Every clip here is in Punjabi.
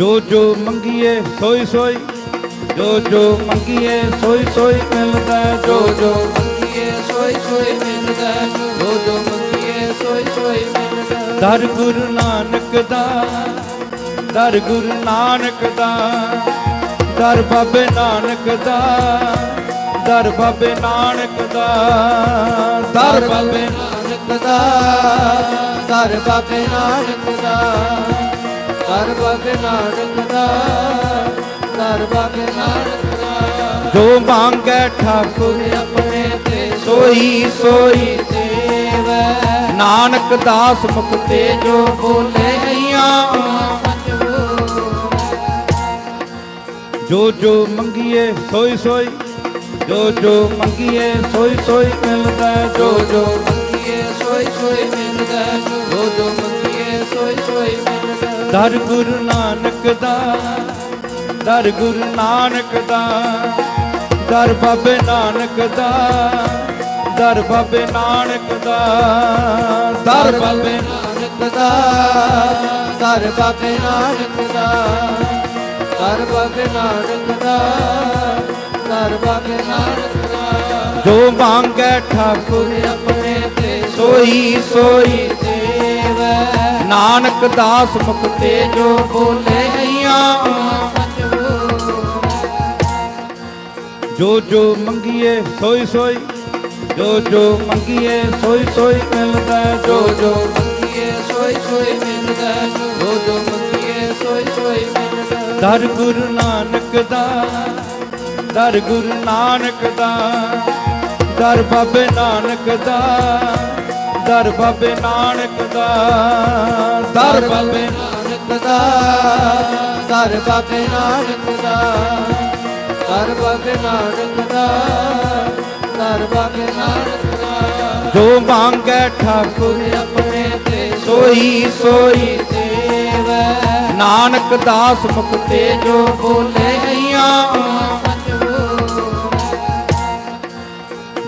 ਜੋ ਜੋ ਮੰਗੀਏ ਸੋਈ ਸੋਈ, ਜੋ ਜੋ ਮੰਗੀਏ ਸੋਈ ਸੋਈ ਮਿਲਦਾ ਜੋ ਜੋ ਮੰਗੀਏ ਸੋਈ ਸੋਈ ਮਿਲਦਾ ਜੋ ਜੋ ਮੰਗੀਏ ਸੋਈ ਸੋਈ ਮਿਲਦਾ ਦਰ ਗੁਰੂ ਨਾਨਕ ਦਾ, ਦਰ ਗੁਰੂ ਨਾਨਕ ਦਾ, ਦਰ ਬਾਬੇ ਨਾਨਕ ਦਾ, ਦਰ ਬਾਬੇ ਨਾਨਕ ਦਾ, ਦਰ ਬਾਬੇ ਨਾਨਕ ਦਾ, ਦਰ ਬਾਬੇ ਨਾਨਕ ਦਾ। ਦਰ ਬਾਬੇ ਨਾਨਕ ਦਾ ਦਰ ਬਾਬੇ ਨਾਨਕ ਦਾ ਜੋ ਮੰਗੈ ਠਾਕੁਰ ਆਪਣੇ ਤੇ ਸੋਈ ਸੋਈ ਦੇਵੈ ਨਾਨਕ ਦਾਸ ਮੁਖ ਤੇ ਜੋ ਬੋਲੇ ਬੋਲੇ ਜੋ ਜੋ ਮੰਗੀਏ ਸੋਈ ਸੋਈ। ਜੋ ਜੋ ਮੰਗੀਏ ਸੋਈ ਸੋਈ ਮਿਲਦਾ। ਜੋ ਜੋ ਜੋ ਮੰਗੀਏ ਸੋਈ ਸੋਈ ਮਿਲਦਾ ਜੋ ਜੋ ਦਰ ਗੁਰੂ ਨਾਨਕ ਦਾ, ਦਰ ਗੁਰੂ ਨਾਨਕ ਦਾ, ਦਰ ਬਾਬੇ ਨਾਨਕ ਦਾ, ਦਰ ਬਾਬੇ ਨਾਨਕ ਦਾ, ਦਰ ਬਾਬੇ ਨਾਨਕ ਦਾ, ਦਰ ਬਾਬੇ ਨਾਨਕ ਦਾ, ਦਰ ਬਾਬੇ ਨਾਨਕ ਦਾ, ਦਰ ਬਾਬੇ ਨਾਨਕ ਦਾ। ਜੋ ਮੰਗੈ ਠਾਕੁਰ ਆਪਣੇ ਤੇ, ਸੋਈ ਸੋਈ ਦੇਵੈ। ਨਾਨਕ ਦਾਸ ਮੁਖ ਤੇ ਜੋ ਬੋਲੇ ਬੋਲੇ ਜੋ ਜੋ ਮੰਗੀਏ ਸੋਈ ਸੋਈ ਜੋ ਜੋ ਮੰਗੀਏ ਸੋਈ ਸੋਈ ਮਿਲਦਾ ਜੋ। ਜੋ ਮੰਗੀਏ ਸੋਈ ਸੋਈ ਮਿਲਦਾ ਜੋ। ਜੋ ਮੰਗੀਏ ਸੋਈ ਸੋਈ ਮਿਲਦਾ ਦਰ ਗੁਰੂ ਨਾਨਕ ਦਾ ਦਰ ਗੁਰੂ ਨਾਨਕ ਦਾ ਦਰ ਬਾਬੇ ਨਾਨਕ ਦਾ ਦਰ ਬਾਬੇ ਨਾਨਕ ਦਾ। ਦਰ ਬਾਬੇ ਨਾਨਕ ਦਾ ਦਰ ਬਾਬੇ ਨਾਨਕ ਦਾ ਦਰ ਬਾਬੇ ਨਾਨਕ ਦਾ ਦਰ ਬਾਬੇ ਨਾਨਕ ਦਾ। ਜੋ ਮੰਗੈ ਠਾਕੁਰ ਆਪਣੇ ਤੇ, ਸੋਈ ਸੋਈ ਦੇਵੈ। ਨਾਨਕ ਦਾਸ ਮੁਖ ਤੇ ਜੋ ਬੋਲੇ ਅਈਆਂ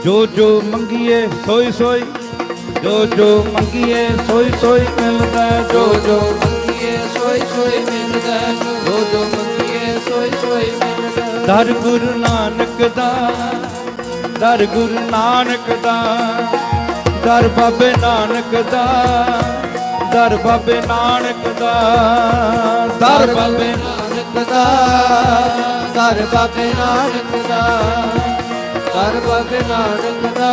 ਜੋ ਜੋ ਮੰਗੀਏ, ਸੋਈ ਸੋਈ ਜੋ ਜੋ ਮੰਗੀਏ ਸੋਈ ਸੋਈ ਮਿਲਦਾ। ਜੋ ਜੋ ਮੰਗੀਏ ਸੋਈ ਸੋਈ ਮਿਲਦਾ ਜੋ ਜੋ ਮੰਗੀਏ ਸੋਈ ਸੋਈ ਮਿਲਦਾ ਦਰ ਗੁਰੂ ਨਾਨਕ ਦਾ ਦਰ ਗੁਰੂ ਨਾਨਕ ਦਾ ਦਰ ਬਾਬੇ ਨਾਨਕ ਦਾ ਦਰ ਬਾਬੇ ਨਾਨਕ ਦਾ ਦਰ ਬਾਬੇ ਨਾਨਕ ਦਾ ਦਰ ਬਾਬੇ ਨਾਨਕ ਦਾ ਦਰ ਬਾਬੇ ਨਾਨਕ ਦਾ